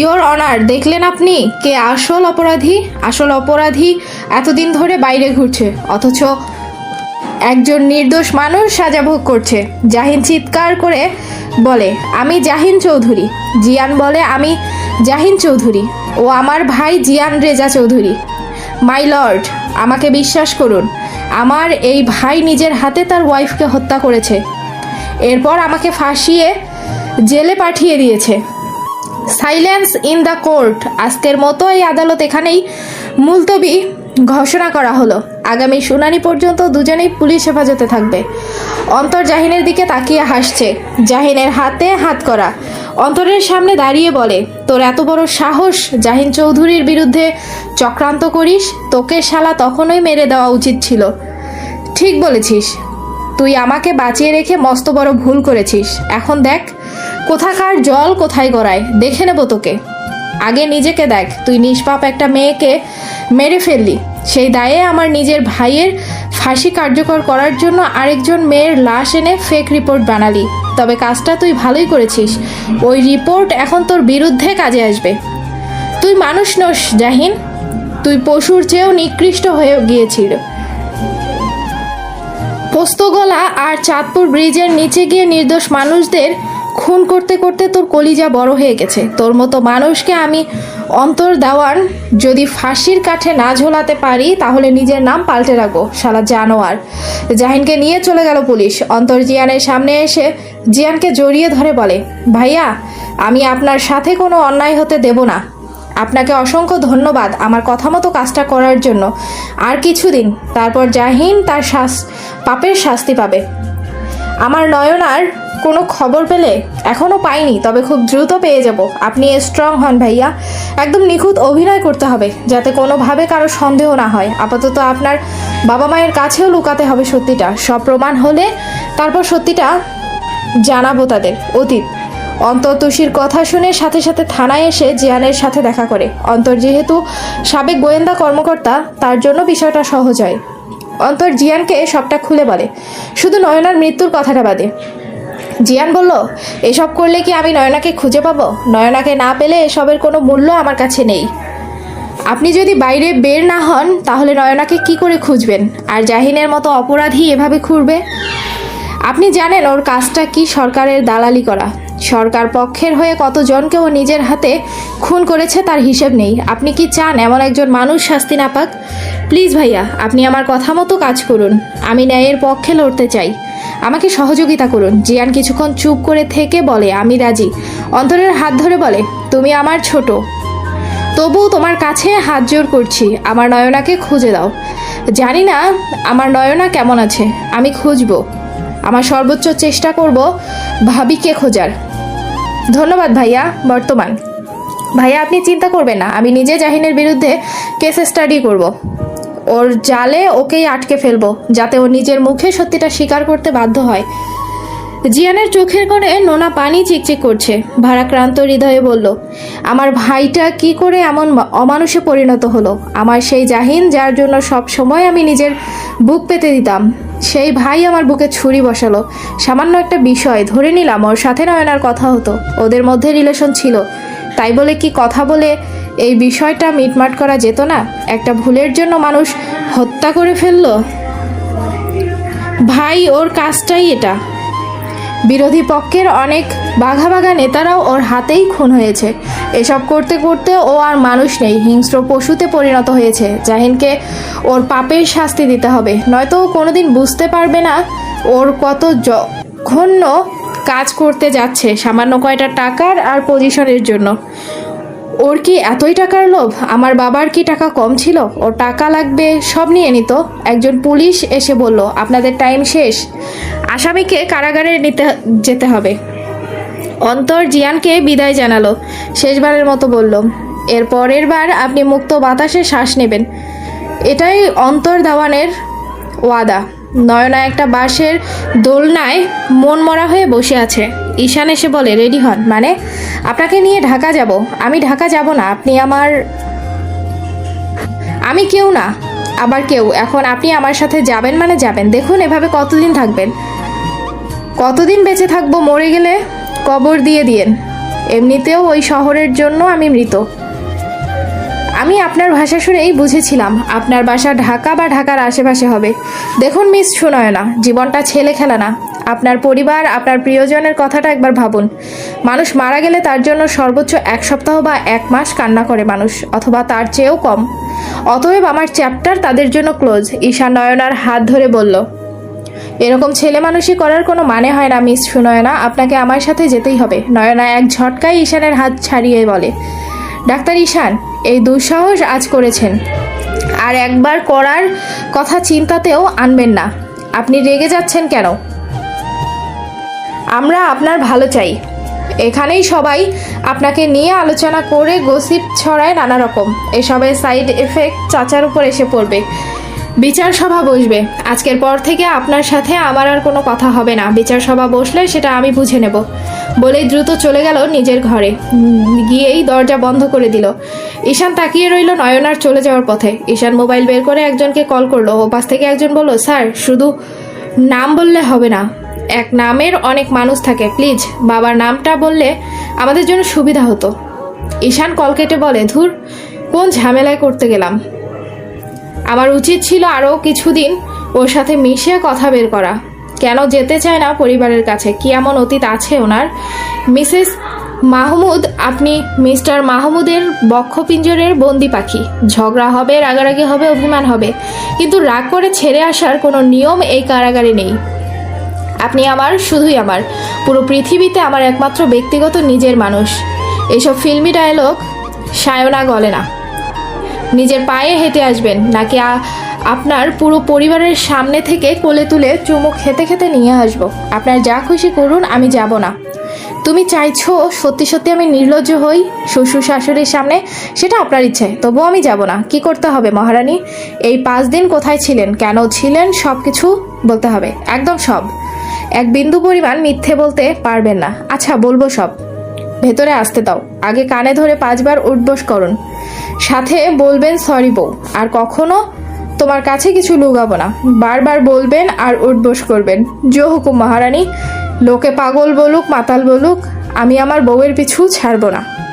Your honour, দেখলেন আপনি? কে আসল অপরাধী? আসল অপরাধী এতদিন ধরে বাইরে ঘুরছে, অথচ একজন নির্দোষ মানুষ সাজা ভোগ করছে। জাহিন চিৎকার করে বলে, আমি জাহিন চৌধুরী। জিয়ান বলে, আমি জাহিন চৌধুরী। ও আমার ভাই জিয়ান রেজা চৌধুরী। মাই লর্ড, আমাকে বিশ্বাস করুন, আমার এই ভাই নিজের হাতে তার ওয়াইফকে হত্যা করেছে। এরপর আমাকে ফাঁসিয়ে জেলে পাঠিয়ে দিয়েছে। Silence in the court. আজকের মতো এই আদালত এখানেই মুলতবি ঘোষণা করা হলো। আগামী শুনানি পর্যন্ত দুজনেই পুলিশ হেফাজতে থাকবে। অন্তর জাহিনের দিকে তাকিয়ে হাসছে। জাহিনের হাতে হাত করা। অন্তরের সামনে দাঁড়িয়ে বলে, তোর এত বড় সাহস, জাহিন চৌধুরীর বিরুদ্ধে চক্রান্ত করিস? তোকে শালা তখনই মেরে দেওয়া উচিত ছিল। ঠিক বলেছিস। তুই আমাকে বাঁচিয়ে রেখে মস্ত বড় ভুল করেছিস। এখন দেখ কোথাকার জল কোথায় গড়ায়? দেখে নেব তোকে। আগে নিজেকে দেখ। তুই নিষ্পাপ একটা মেয়েকে মেরে ফেললি। সেই দায়ে আমার নিজের ভাইয়ের ফাঁসি কার্যকর করার জন্য আরেকজন মেয়ের লাশ এনে ফেক রিপোর্ট বানালি। তবে কাজটা তুই ভালোই করেছিস। ওই রিপোর্ট এখন তোর বিরুদ্ধে কাজে আসবে। তুই মানুষ নস, জাহিন। তুই পশুর চেয়েও নিকৃষ্ট হয়ে গিয়েছিল পোস্তগোলা আর চাঁদপুর ব্রিজের নিচে গিয়ে নির্দোষ মানুষদের খুন করতে করতে তোর কলিজা বড় হয়ে গেছে। তোর মতো মানুষকে আমি অন্তর দেওয়ান যদি ফাঁসির কাঠে না ঝোলাতে পারি, তাহলে নিজের নাম পাল্টে রাখব, শালা জানোয়ার। জাহিনকে নিয়ে চলে গেল পুলিশ। অন্তর জিয়ানের সামনে এসে জিয়ানকে জড়িয়ে ধরে বলে, ভাইয়া, আমি আপনার সাথে কোনো অন্যায় হতে দেব না। আপনাকে অসংখ্য ধন্যবাদ আমার কথা মতো কাজটা করার জন্য। আর কিছুদিন, তারপর জাহিন তার শাস পাপের শাস্তি পাবে। আমার নয়নার কোনো খবর পেলে এখনও পাইনি, তবে খুব দ্রুত পেয়ে যাব। আপনি স্ট্রং হন ভাইয়া। একদম নিখুঁত অভিনয় করতে হবে, যাতে কোনোভাবে কারও সন্দেহ না হয়। আপাতত আপনার বাবা মায়ের কাছেও লুকাতে হবে সত্যিটা। সব প্রমাণ হলে তারপর সত্যিটা জানাব তাদের। অতীত অন্তর তুষির কথা শুনে সাথে সাথে থানায় এসে জিয়ানের সাথে দেখা করে। অন্তর যেহেতু সাবেক গোয়েন্দা কর্মকর্তা, তার জন্য বিষয়টা সহজ হয়। অন্তর জিয়ানকে সবটা খুলে বলে। শুধু নয়নার মৃত্যুর কথাটা বাদে। জিয়ান বলল, এসব করলে কি আমি নয়নাকে খুঁজে পাবো? নয়নাকে না পেলে এসবের কোনো মূল্য আমার কাছে নেই। আপনি যদি বাইরে বের না হন, তাহলে নয়নাকে কি করে খুঁজবেন? আর জাহিনের মতো অপরাধী এভাবে খুঁড়বে? আপনি জানেন ওর কাজটা কি সরকারের দালালি করা। সরকার পক্ষের হয়ে কতজনকে ও নিজের হাতে খুন করেছে তার হিসেব নেই। আপনি কি চান এমন একজন মানুষ শাস্তি না পাক? প্লিজ ভাইয়া, আপনি আমার কথা মতো কাজ করুন। আমি ন্যায়ের পক্ষে লড়তে চাই। আমাকে সহযোগিতা করুন। জিয়ান কিছুক্ষণ চুপ করে থেকে বলে, আমি রাজি। অন্তরের হাত ধরে বলে, তুমি আমার ছোট। তবুও তোমার কাছে হাত জোর করছি। আমার নয়নাকে খুঁজে দাও। জানি না আমার নয়না কেমন আছে। আমি খুঁজবো। আমার সর্বোচ্চ চেষ্টা করব ভাবিকে খোঁজার। ধন্যবাদ ভাইয়া, বর্তমান। ভাইয়া, আপনি চিন্তা করবেন না, আমি নিজে জাহিনের বিরুদ্ধে কেস স্টাডি করব। ওর জালে ওকেই আটকে ফেলব, যাতে ও নিজের মুখে সত্যিটা স্বীকার করতে বাধ্য হয়। জিয়ানের চোখের কোণে নোনা পানি চিকচিক করছে। ভারাক্রান্ত হৃদয়ে বলল, আমার ভাইটা কি করে এমন অমানুষে পরিণত হলো? আমার সেই জাহিন, যার জন্য সব সময় আমি নিজের বুক পেতে দিতাম। সেই ভাই আমার বুকে ছুরি বসালো। সামান্য একটা বিষয় ধরে নিলাম, ওর সাথে নয়নার কথা হতো। ওদের মধ্যে রিলেশন ছিল। তাই বলে কি কথা বলে এই বিষয়টা মিটমাট করা যেত না? একটা ভুলের জন্য মানুষ হত্যা করে ফেলল? ভাই, ওর কাজটাই এটা। বিরোধী পক্ষের অনেক বাঘা বাঘা নেতারাও ওর হাতেই খুন হয়েছে। এসব করতে করতে ও আর মানুষ নেই, হিংস্র পশুতে পরিণত হয়েছে। জাহিনকে ওর পাপের শাস্তি দিতে হবে। নয়তো ও কোনোদিন বুঝতে পারবে না ওর কত জঘন্য কাজ করতে যাচ্ছে সামান্য কয়টা টাকার আর পজিশনের জন্য। ওর কি এতই টাকার লোভ? আমার বাবার কি টাকা কম ছিল? ওর টাকা লাগবে, সব নিয়ে নিত। একজন পুলিশ এসে বলল, আপনাদের টাইম শেষ। আসামিকে কারাগারে নিতে যেতে হবে। অন্তর জিয়ানকে বিদায় জানালো। শেষবারের মতো বলল, এর পরের বার আপনি মুক্ত বাতাসে শ্বাস নেবেন। এটাই অন্তর দেওয়ানের ওয়াদা। নয়না একটা বাঁশের দোলনায় মন মরা হয়ে বসে আছে। ঈশান এসে বলে, রেডি হন। মানে আপনাকে নিয়ে ঢাকা যাব। আমি ঢাকা যাব না। আপনি আমার আমি কেউ না, আবার কেউ। এখন আপনি আমার সাথে যাবেন মানে যাবেন। দেখুন এভাবে কতদিন থাকবেন। কতদিন বেঁচে থাকব মরে গেলে? কবর দিয়ে দিয়েন। এমনিতেও ওই শহরের জন্য আমি মৃত। আমি আপনার ভাষা শুনেই বুঝেছিলাম, আপনার বাসা ঢাকা বা ঢাকার আশেপাশে হবে। দেখুন মিস সুনয়না, জীবনটা ছেলে খেলা না আপনার পরিবার, আপনার প্রিয়জনের কথাটা একবার ভাবুন। মানুষ মারা গেলে তার জন্য সর্বোচ্চ এক সপ্তাহ বা এক মাস কান্না করে মানুষ, অথবা তার চেয়েও কম। অতএব আমার চ্যাপ্টার তাদের জন্য ক্লোজ, ঈশা নয়নার হাত ধরে বলল। এরকম ছেলে মানুষই করার কোনো মানে হয় না, মিস সুনয়না, আপনাকে আমার সাথে যেতেই হবে। নয়না এক ঝটকায় ঈশানের হাত ছাড়িয়ে বলে, ডাক্তার ঈশান, এই দুঃসাহস আজ করেছেন। আর একবার করার কথা চিন্তাতেও আনবেন না। আপনি রেগে যাচ্ছেন কেন? আমরা আপনার ভালো চাই। এখানেই সবাই আপনাকে নিয়ে আলোচনা করে গসিপ ছড়ায় নানা রকম। এসবের সাইড এফেক্ট চাচার উপর এসে পড়বে। বিচার সভা বসবে। আজকের পর থেকে আপনার সাথে আমার আর কোনো কথা হবে না। বিচার সভা বসলে সেটা আমি বুঝে নেব। বলে দ্রুত চলে গেল নিজের ঘরে। গিয়েই দরজা বন্ধ করে দিল। ঈশান তাকিয়ে রইল নয়নার চলে যাওয়ার পথে। ঈশান মোবাইল বের করে একজনকে কল করল। ও পাশ থেকে একজন বলল, স্যার, শুধু নাম বললে হবে না। এক নামের অনেক মানুষ থাকে, প্লিজ। বাবার নামটা বললে আমাদের জন্য সুবিধা হতো। ঈশান কল কেটে বলে, ধুর, কোন ঝামেলায় করতে গেলাম? আমার উচিত ছিল আরও কিছুদিন ওর সাথে মিশে কথা বের করা। কেন যেতে চায় না পরিবারের কাছে? কি এমন অতীত আছে ওনার? মিসেস মাহমুদ, আপনি মিস্টার মাহমুদের বক্ষপিঞ্জরের বন্দি পাখি। ঝগড়া হবে, রাগারাগি হবে, অভিমান হবে। কিন্তু রাগ করে ছেড়ে আসার কোনো নিয়ম এই কারাগারে নেই। আপনি আমার, শুধুই আমার। পুরো পৃথিবীতে আমার একমাত্র ব্যক্তিগত নিজের মানুষ। এসব ফিল্মি ডায়লগ সায়না গলে না। নিজের পায়ে হেঁটে আসবেন, নাকি আপনার পুরো পরিবারের সামনে থেকে কোলে তুলে চুমুক খেতে খেতে নিয়ে আসব। আপনার যা খুশি করুন, আমি যাব না। তুমি চাইছো সত্যি সত্যি আমি নির্লজ্জ হই শ্বশুর শাশুড়ির সামনে? সেটা আপনার ইচ্ছে তবুও আমি যাব না। কি করতে হবে মহারানী? এই পাঁচ দিন কোথায় ছিলেন? কেন ছিলেন? সব কিছু বলতে হবে। একদম সব। এক বিন্দু পরিমাণ মিথ্যে বলতে পারবেন না। আচ্ছা বলব সব। ভেতরে আসতে দাও। আগে কানে ধরে পাঁচবার উঠবস করুন। সাথে বলবেন, সরি বউ। আর কখনো তোমার কাছে কিছু লুগাবো না। বারবার বলবেন আর উঠবস করবেন। জো হুকুম মহারানী, লোকে পাগল বলুক, মাতাল বলুক, আমি আমার বউয়ের পিছু ছাড়বো না।